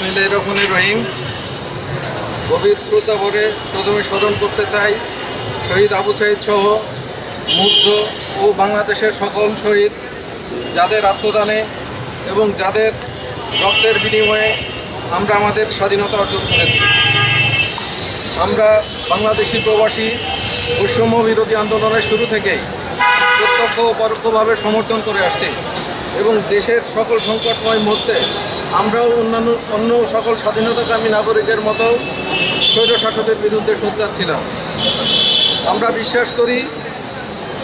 বিসমিল্লাহ রহমানির রহিম। গভীর শ্রদ্ধা ভরে প্রথমে স্মরণ করতে চাই, শহীদ আবু সাইদ সহ মুগ্ধ ও বাংলাদেশের সকল শহীদ, যাদের আত্মদানে এবং যাদের রক্তের বিনিময়ে আমরা আমাদের স্বাধীনতা অর্জন করেছি। আমরা বাংলাদেশি প্রবাসী বৈষম্য বিরোধী আন্দোলনের শুরু থেকেই প্রত্যক্ষ ও পরোক্ষভাবে সমর্থন করে আসছি এবং দেশের সকল সংকটময় মুহূর্তে আমরাও অন্যান্য, অন্য সকল স্বাধীনতাকামী নাগরিকের মতো স্বৈরশাসকের বিরুদ্ধে সোচ্চার ছিলাম। আমরা বিশ্বাস করি,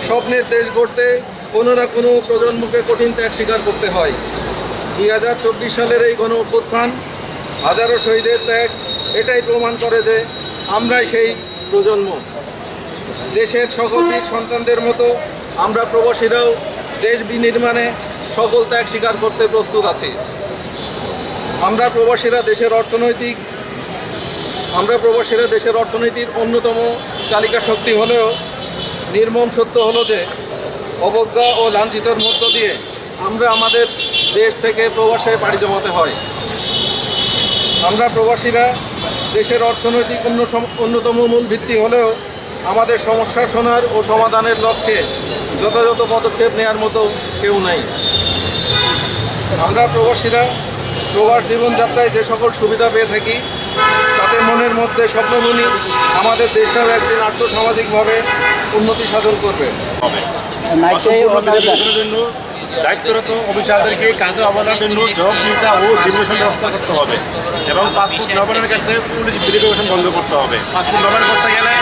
স্বপ্নের দেশ গড়তে কোনো না কোনো প্রজন্মকে কঠিন ত্যাগ স্বীকার করতে হয়। দুই হাজার চব্বিশ সালের এই গণ অভ্যুত্থান, হাজারো শহীদের ত্যাগ, এটাই প্রমাণ করে যে আমরাই সেই প্রজন্ম। দেশের সকল বীর সন্তানদের মতো আমরা প্রবাসীরাও দেশ বিনির্মাণে সকল ত্যাগ স্বীকার করতে প্রস্তুত আছি। আমরা প্রবাসীরা দেশের অর্থনৈতিক, আমরা প্রবাসীরা দেশের অর্থনীতির অন্যতম চালিকা শক্তি হলেও নির্মম সত্য হলো যে অবজ্ঞা ও লাঞ্ছিতর মধ্য দিয়ে আমরা আমাদের দেশ থেকে প্রবাসে পাড়ি জমাতে হয়। আমরা প্রবাসীরা দেশের অর্থনৈতিক অন্য অন্যতম মূল ভিত্তি হলেও আমাদের সমস্যা শোনার ও সমাধানের লক্ষ্যে যথাযথ পদক্ষেপ নেওয়ার মতো কেউ নাই। আমরা প্রবাসীরা প্রবাস জীবনযাত্রায় যে সকল সুবিধা পেয়ে থাকি তাতে মনের মধ্যে স্বপ্ন বুনি আমাদের দেশটাও একদিন আর্থসামাজিকভাবে উন্নতি সাধন করবে। জন্য দায়িত্বরত অফিসারদেরকে কাজে অবদানের জন্য জবাবদিহিতা ও ভেরিফিকেশন ব্যবস্থা করতে হবে এবং পাসপোর্ট নবায়নের ক্ষেত্রে পুলিশ ভেরিফিকেশন বন্ধ করতে হবে। পাসপোর্ট নবায়ন করতে গেলে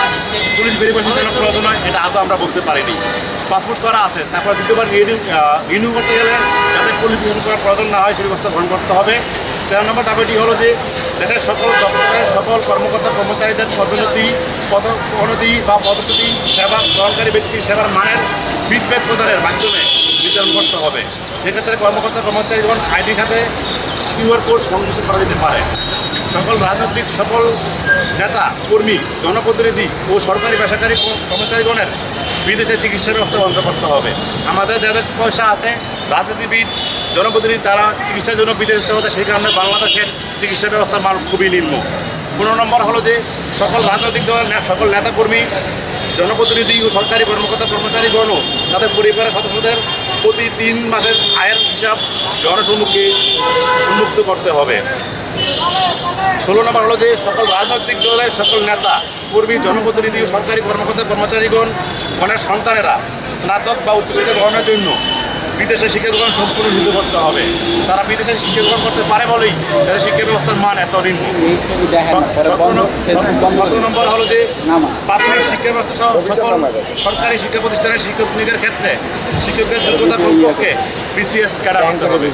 পুলিশ ভেরিফিকেশন কেন প্রয়োজন হয় এটা আদৌ আমরা বুঝতে পারিনি। পাসপোর্ট করা আছে, তারপর দ্বিতীয়বার রিনিউ রিনিউ করতে গেলে যাতে পুলিশ ভেরিফিকেশন করার প্রয়োজন না হয়, সেই ব্যবস্থা গ্রহণ করতে হবে। তেরো নম্বর দাবিটি হলো যে, দেশের সকল দপ্তরের সকল কর্মকর্তা, কর্মচারীদের পদোন্নতি, পদ, পদোন্নতি বা পদচ্যুতি, সেবা গ্রহণকারী ব্যক্তির সেবার মানের ফিডব্যাক প্রদানের মাধ্যমে বিতরণ করতে হবে। সেক্ষেত্রে কর্মকর্তা, কর্মচারীগণ আইডির সাথে কিউআর কোড সংযুক্ত করা যেতে পারে। সকল রাজনৈতিক, সকল নেতা, কর্মী, জনপ্রতিনিধি ও সরকারি বেসরকারি কর্মচারীগণের বিদেশে চিকিৎসার ব্যবস্থা বন্ধ করতে হবে। আমাদের যাদের পয়সা আছে, রাজনীতিবিদ, জনপ্রতিনিধি, তারা চিকিৎসার জন্য বিদেশে চলে সেই কারণে বাংলাদেশের চিকিৎসা ব্যবস্থার মান খুবই নিম্ন। পনেরো নম্বর হলো যে, সকল রাজনৈতিক দলের সকল নেতাকর্মী, জনপ্রতিনিধি ও সরকারি কর্মকর্তা কর্মচারীগণও তাদের পরিবারের সদস্যদের প্রতি তিন মাসের আয়ের হিসাব জনসম্মুখে উন্মুক্ত করতে হবে। ষোলো নম্বর হলো যে সকল রাজনৈতিক দলের সকল নেতা, কর্মী, জনপ্রতিনিধি, সরকারি কর্মকর্তা, কর্মচারীগণ, গণের সন্তানেরা স্নাতক বা উচ্চশিক্ষা গ্রহণের জন্য বিদেশে শিক্ষা গ্রহণ সম্পূর্ণ নিতে করতে হবে। তারা বিদেশে শিক্ষা গ্রহণ করতে পারে বলেই তাদের শিক্ষা ব্যবস্থার মান এত নিম্ন। সতেরো নম্বর হলো যে প্রাথমিক শিক্ষা ব্যবস্থা সহ সকল সরকারি শিক্ষা প্রতিষ্ঠানের শিক্ষক ক্ষেত্রে শিক্ষকের যোগ্যতা কমপক্ষে বিসিএস ক্যাডার হতে হবে।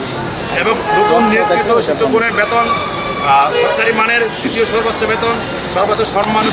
এবং নতুন নিয়োগকৃত শিক্ষকগণের বেতন সরকারি মানের দ্বিতীয় সর্বোচ্চ বেতন সর্বোচ্চ সম্মান